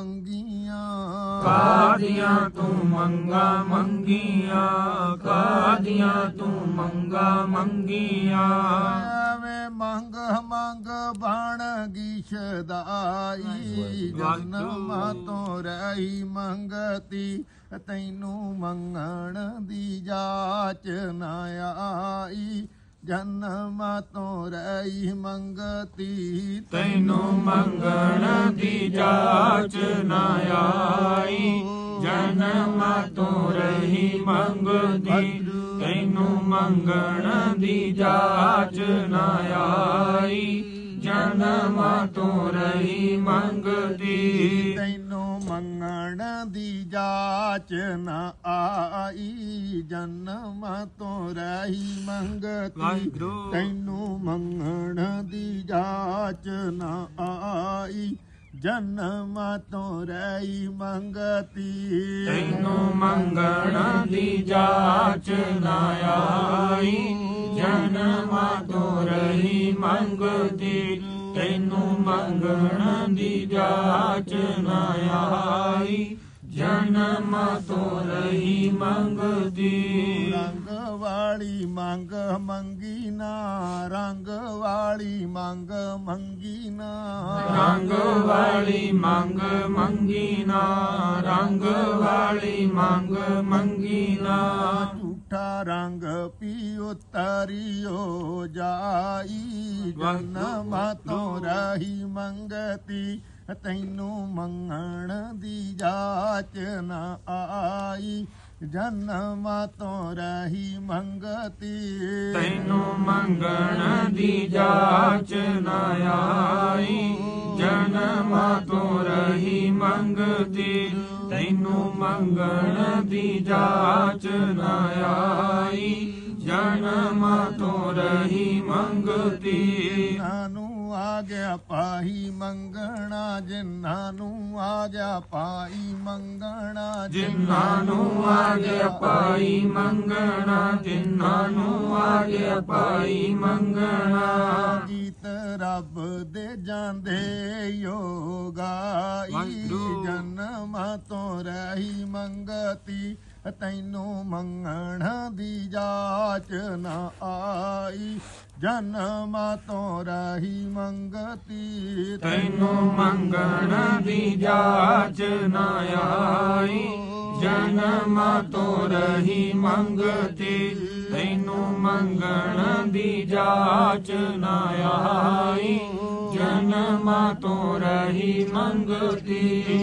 ਮੰਗੀਆਂ। ਕਾਦੀਆਂ ਤੂੰ ਮੰਗਾ ਮੰਗੀਆਂ? ਕਾਦੀਆਂ ਤੂੰ ਮੰਗਾ ਮੰਗੀਆਂ? ਐਵੇਂ ਮੰਗ ਮੰਗ ਬਣ ਗਈ ਸ਼ਦਾਈ ਜਨਮ ਤੋਂ ਰਹੀ ਮੰਗਤੀ ਤੈਨੂੰ ਮੰਗਣ ਦੀ ਜਾਚ ਨਾ ਆਈ। ਜਨਮ ਤੋਂ ਰਹੀ ਮੰਗਤੀ ਤੈਨੂੰ ਮੰਗਣ ਜਾਚ ਨਾ ਆਈ। ਜਨਮ ਤੋਂ ਰਹੀ ਮੰਗਦੀ ਤੈਨੂੰ ਮੰਗਣ ਦੀ ਜਾਚ ਨਾ ਆਈ। ਜਨਮ ਤੋਂ ਰਹੀ ਮੰਗਦੀ ਤੈਨੂੰ ਮੰਗਣ ਦੀ ਜਾਚ ਨਾ ਆਈ। ਜਨਮ ਤੋਂ ਰਹੀ ਵਾਹਿਗੁਰੂ। ਤੈਨੂੰ ਮੰਗਣ ਦੀ ਜਾਚ ਨਾ ਆਈ। ਜਨਮ ਤੋਂ ਰਹੀ ਮੰਗਤੀ। ਤੈਨੂੰ ਮੰਗਣ ਦੀ ਜਾਚ ਨਾ ਆਈ। ਜਨਮ ਤੋਂ ਰਹੀ ਮੰਗਦੀ ਤੈਨੂੰ ਮੰਗਣ ਦੀ ਜਾਚ ਨਾ ਆਈ। ਜਨਮ ਤੋਂ ਰਹੀ ਮੰਗਦੀ ਰੰਗ ਵਾਲੀ ਮੰਗ ਮੰਗੀ ਨਾ ਰੰਗ ਵਾਲੀ ਮੰਗ ਮੰਗੀ ਨਾ। ਰੰਗ ਵਾਲੀ ਮੰਗ ਮੰਗੀ ਨਾ ਰੰਗ ਵਾਲੀ ਮੰਗ ਮੰਗੀ ਨਾ। ਝੂਠਾ ਰੰਗ ਪੀ ਉਤਰਿਓ ਜਾਈ। ਜਨਮ ਤੋਂ ਰਹੀ ਮੰਗਤੀ ਤੈਨੂੰ ਮੰਗਣ ਦੀ ਜਾਚ ਨਾ ਆਈ। ਜਨਮ ਤੋਂ ਰਹੀ ਮੰਗਤੀ। ਤੈਨੂੰ ਮੰਗਣ ਦੀ ਜਾਚ ਨਾ ਆਈ। ਜਨਮ ਤੋਂ ਰਹੀ ਮੰਗਦੀ ਤੈਨੂੰ ਮੰਗਣ ਦੀ ਜਾਚ ਨਾ ਆਈ। ਜਨਮ ਤੋਂ ਮੰਗਦੀ ਨਾਨੂੰ ਆ ਗਿਆ ਪਾਈ ਮੰਗਣਾ ਜਿਨ੍ਹਾਂ ਨੂੰ ਆ ਗਿਆ ਪਾਈ ਮੰਗਣਾ ਜਿਨ੍ਹਾਂ ਨੂੰ ਆ ਗਿਆ ਪਾਈ ਮੰਗਣਾ ਜਿਨ੍ਹਾਂ ਨੂੰ ਆ ਗਿਆ ਪਾਈ ਮੰਗਣਾ ਗੀਤ ਰੱਬ ਦੇ ਜਾਂਦੇ ਯੋਗਾਈ ਵਾਹਿਗੁਰੂ। ਜਨਮ ਤੋਂ ਰਹੀ ਮੰਗਤੀ ਤੈਨੂੰ ਮੰਗਣ ਦੀ ਜਾਚ ਨਾ ਆਈ। ਜਨਮ ਤੋਂ ਰਹੀ ਮੰਗਤੀ ਤੈਨੂੰ। ਮੰਗਣ ਦੀ ਜਾਚ ਨਾ ਆਈ। ਜਨਮ ਤੋਂ ਰਹੀ ਮੰਗਤੀ ਤੈਨੂੰ ਮੰਗਣ ਦੀ ਜਾਚ ਨਾ ਆਈ। ਜਨਮ ਤੋਂ ਰਹੀ ਮੰਗਤੀ